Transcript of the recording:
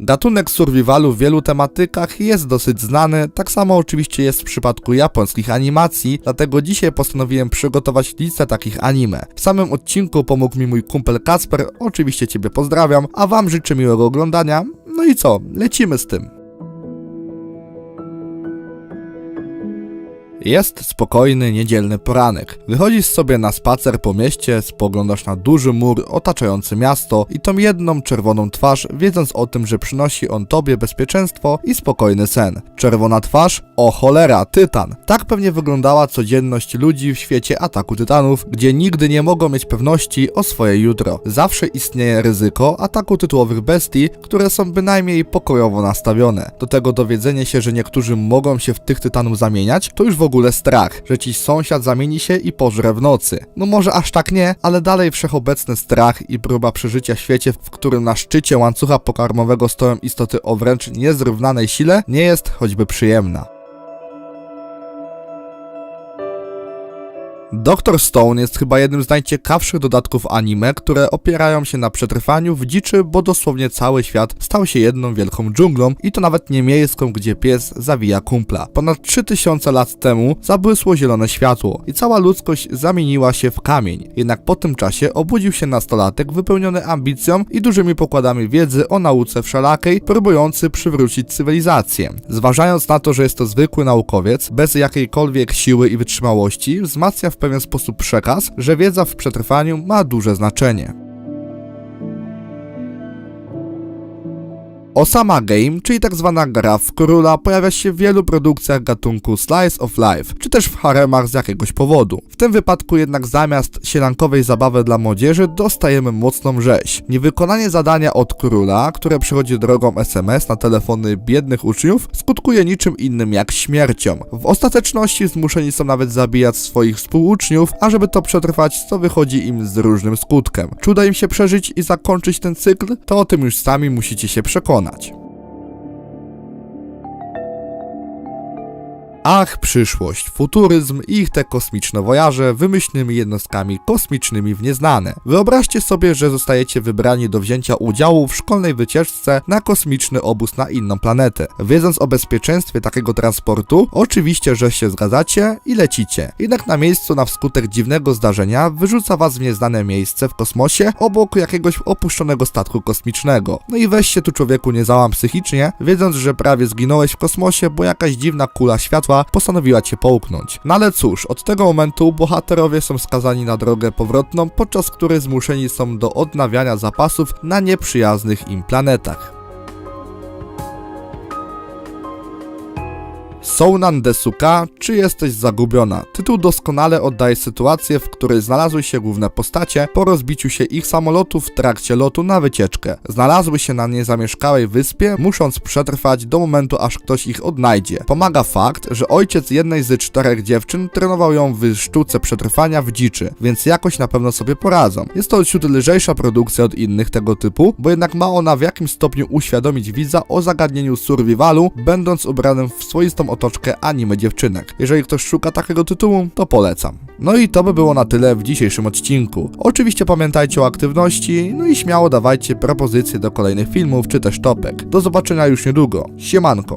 Gatunek survivalu w wielu tematykach jest dosyć znany, tak samo oczywiście jest w przypadku japońskich animacji, dlatego dzisiaj postanowiłem przygotować listę takich anime. W samym odcinku pomógł mi mój kumpel Kasper, oczywiście Ciebie pozdrawiam, a Wam życzę miłego oglądania. No i co, lecimy z tym. Jest spokojny, niedzielny poranek. Wychodzisz sobie na spacer po mieście, spoglądasz na duży mur otaczający miasto i tą jedną czerwoną twarz, wiedząc o tym, że przynosi on tobie bezpieczeństwo i spokojny sen. Czerwona twarz? O cholera, tytan. Tak pewnie wyglądała codzienność ludzi w świecie ataku tytanów, gdzie nigdy nie mogą mieć pewności o swoje jutro. Zawsze istnieje ryzyko ataku tytułowych bestii, które są bynajmniej pokojowo nastawione. Do tego dowiedzenie się, że niektórzy mogą się w tych tytanów zamieniać, to już w ogóle strach, że ci sąsiad zamieni się i pożre w nocy. No może aż tak nie, ale dalej wszechobecny strach i próba przeżycia w świecie, w którym na szczycie łańcucha pokarmowego stoją istoty o wręcz niezrównanej sile, nie jest choćby przyjemna. Dr. Stone jest chyba jednym z najciekawszych dodatków anime, które opierają się na przetrwaniu w dziczy, bo dosłownie cały świat stał się jedną wielką dżunglą i to nawet nie miejską, gdzie pies zawija kumpla. Ponad 3000 lat temu zabłysło zielone światło i cała ludzkość zamieniła się w kamień. Jednak po tym czasie obudził się nastolatek wypełniony ambicją i dużymi pokładami wiedzy o nauce wszelakiej, próbujący przywrócić cywilizację. Zważając na to, że jest to zwykły naukowiec, bez jakiejkolwiek siły i wytrzymałości, wzmacnia w pewien sposób przekaz, że wiedza w przetrwaniu ma duże znaczenie. Osama Game, czyli tak zwana gra w króla, pojawia się w wielu produkcjach gatunku Slice of Life, czy też w haremach z jakiegoś powodu. W tym wypadku jednak zamiast sielankowej zabawy dla młodzieży dostajemy mocną rzeź. Niewykonanie zadania od króla, które przychodzi drogą SMS na telefony biednych uczniów, skutkuje niczym innym jak śmiercią. W ostateczności zmuszeni są nawet zabijać swoich współuczniów, a żeby to przetrwać, co wychodzi im z różnym skutkiem. Czy uda im się przeżyć i zakończyć ten cykl? To o tym już sami musicie się przekonać przekonać. Ach, przyszłość, futuryzm i ich te kosmiczne wojaże wymyślnymi jednostkami kosmicznymi w nieznane. Wyobraźcie sobie, że zostajecie wybrani do wzięcia udziału w szkolnej wycieczce na kosmiczny obóz na inną planetę. Wiedząc o bezpieczeństwie takiego transportu, oczywiście, że się zgadzacie i lecicie. Jednak na miejscu na wskutek dziwnego zdarzenia wyrzuca was w nieznane miejsce w kosmosie obok jakiegoś opuszczonego statku kosmicznego. No i weź się tu człowieku nie załam psychicznie, wiedząc, że prawie zginąłeś w kosmosie, bo jakaś dziwna kula światła postanowiła cię połknąć. No ale cóż, od tego momentu bohaterowie są skazani na drogę powrotną, podczas której zmuszeni są do odnawiania zapasów na nieprzyjaznych im planetach. Sounan Desuka, czy jesteś zagubiona? Tytuł doskonale oddaje sytuację, w której znalazły się główne postacie po rozbiciu się ich samolotu w trakcie lotu na wycieczkę. Znalazły się na niezamieszkałej wyspie, musząc przetrwać do momentu, aż ktoś ich odnajdzie. Pomaga fakt, że ojciec jednej z czterech dziewczyn trenował ją w sztuce przetrwania w dziczy, więc jakoś na pewno sobie poradzą. Jest to ciut lżejsza produkcja od innych tego typu, bo jednak ma ona w jakimś stopniu uświadomić widza o zagadnieniu survivalu, będąc ubranym w swoistą otoczkę anime dziewczynek. Jeżeli ktoś szuka takiego tytułu, to polecam. No i to by było na tyle w dzisiejszym odcinku. Oczywiście pamiętajcie o aktywności, no i śmiało dawajcie propozycje do kolejnych filmów czy też topek. Do zobaczenia już niedługo. Siemanko.